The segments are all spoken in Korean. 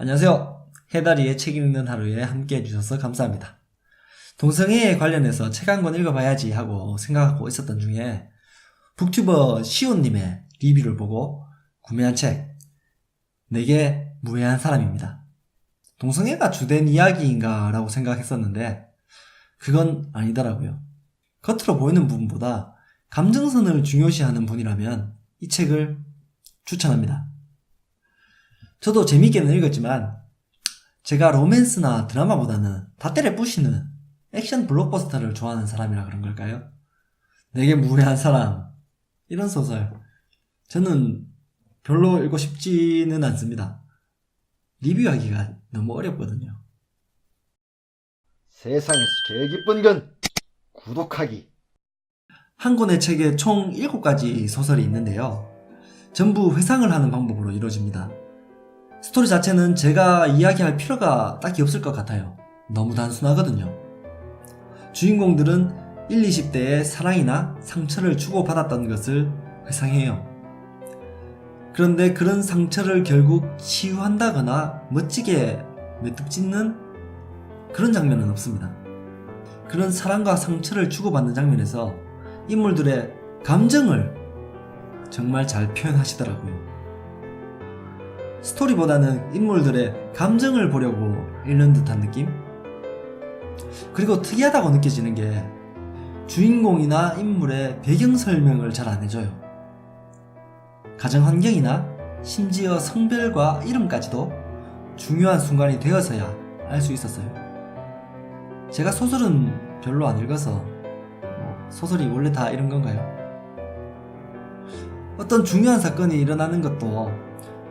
안녕하세요. 해다리의 책 읽는 하루에 함께 해주셔서 감사합니다. 동성애에 관련해서 책 한 권 읽어봐야지 하고 생각하고 있었던 중에 북튜버 시온님의 리뷰를 보고 구매한 책, 내게 무해한 사람입니다. 동성애가 주된 이야기인가 라고 생각했었는데 그건 아니더라고요. 겉으로 보이는 부분보다 감정선을 중요시하는 분이라면 이 책을 추천합니다. 저도 재밌게는 읽었지만 제가 로맨스나 드라마보다는 다 때려 부시는 액션 블록버스터를 좋아하는 사람이라 그런 걸까요? 내게 무해한 사람 이런 소설 저는 별로 읽고 싶지는 않습니다. 리뷰하기가 너무 어렵거든요. 세상에서 제일 기쁜 건 구독하기. 한 권의 책에 총 7가지 소설이 있는데요. 전부 회상을 하는 방법으로 이루어집니다. 스토리 자체는 제가 이야기할 필요가 딱히 없을 것 같아요. 너무 단순하거든요. 주인공들은 1, 20대의 사랑이나 상처를 주고받았던 것을 회상해요. 그런데 그런 상처를 결국 치유한다거나 멋지게 메뚜 찢는 그런 장면은 없습니다. 그런 사랑과 상처를 주고받는 장면에서 인물들의 감정을 정말 잘 표현하시더라고요. 스토리보다는 인물들의 감정을 보려고 읽는 듯한 느낌? 그리고 특이하다고 느껴지는 게 주인공이나 인물의 배경 설명을 잘 안 해줘요. 가정 환경이나 심지어 성별과 이름까지도 중요한 순간이 되어서야 알 수 있었어요. 제가 소설은 별로 안 읽어서 뭐 소설이 원래 다 이런 건가요? 어떤 중요한 사건이 일어나는 것도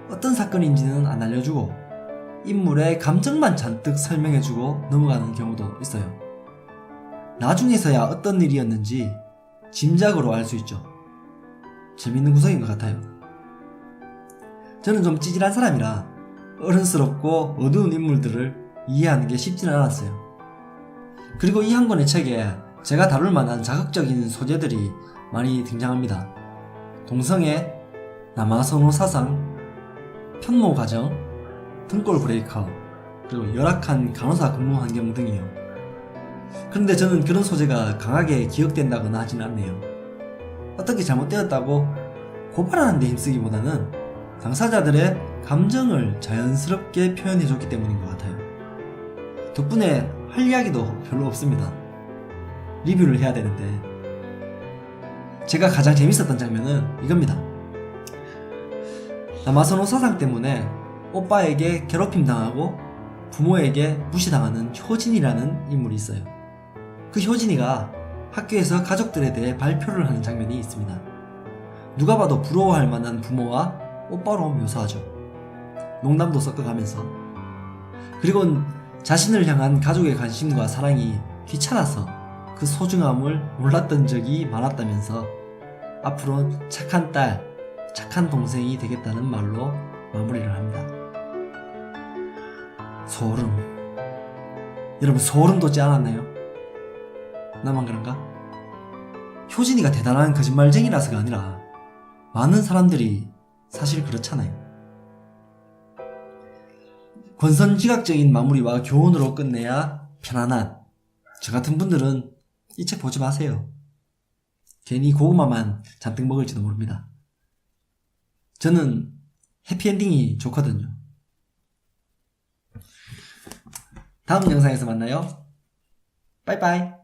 어떤 사건인지는 안 알려주고 인물의 감정만 잔뜩 설명해주고 넘어가는 경우도 있어요. 나중에서야 어떤 일이었는지 짐작으로 알 수 있죠. 재밌는 구성인 것 같아요. 저는 좀 찌질한 사람이라 어른스럽고 어두운 인물들을 이해하는 게 쉽지는 않았어요. 그리고 이 한 권의 책에 제가 다룰 만한 자극적인 소재들이 많이 등장합니다. 동성애, 남아선호 사상, 편모 가정, 등골 브레이커, 그리고 열악한 간호사 근무 환경 등이요. 그런데 저는 그런 소재가 강하게 기억된다거나 하진 않네요. 어떻게 잘못되었다고 고발하는 데 힘쓰기보다는 당사자들의 감정을 자연스럽게 표현해줬기 때문인 것 같아요. 덕분에 할 이야기도 별로 없습니다. 리뷰를 해야 되는데 제가 가장 재밌었던 장면은 이겁니다. 남아선호 사상 때문에 오빠에게 괴롭힘 당하고 부모에게 무시당하는 효진이라는 인물이 있어요. 그 효진이가 학교에서 가족들에 대해 발표를 하는 장면이 있습니다. 누가 봐도 부러워할 만한 부모와 오빠로 묘사하죠. 농담도 섞어가면서. 그리고 자신을 향한 가족의 관심과 사랑이 귀찮아서 그 소중함을 몰랐던 적이 많았다면서 앞으로 착한 딸, 착한 동생이 되겠다는 말로 마무리를 합니다. 소름. 여러분 소름 돋지 않았나요? 나만 그런가? 효진이가 대단한 거짓말쟁이라서가 아니라 많은 사람들이 사실 그렇잖아요. 권선지각적인 마무리와 교훈으로 끝내야 편안한 저 같은 분들은 이 책 보지 마세요. 괜히 고구마만 잔뜩 먹을지도 모릅니다. 저는 해피엔딩이 좋거든요. 다음 영상에서 만나요. 빠이빠이.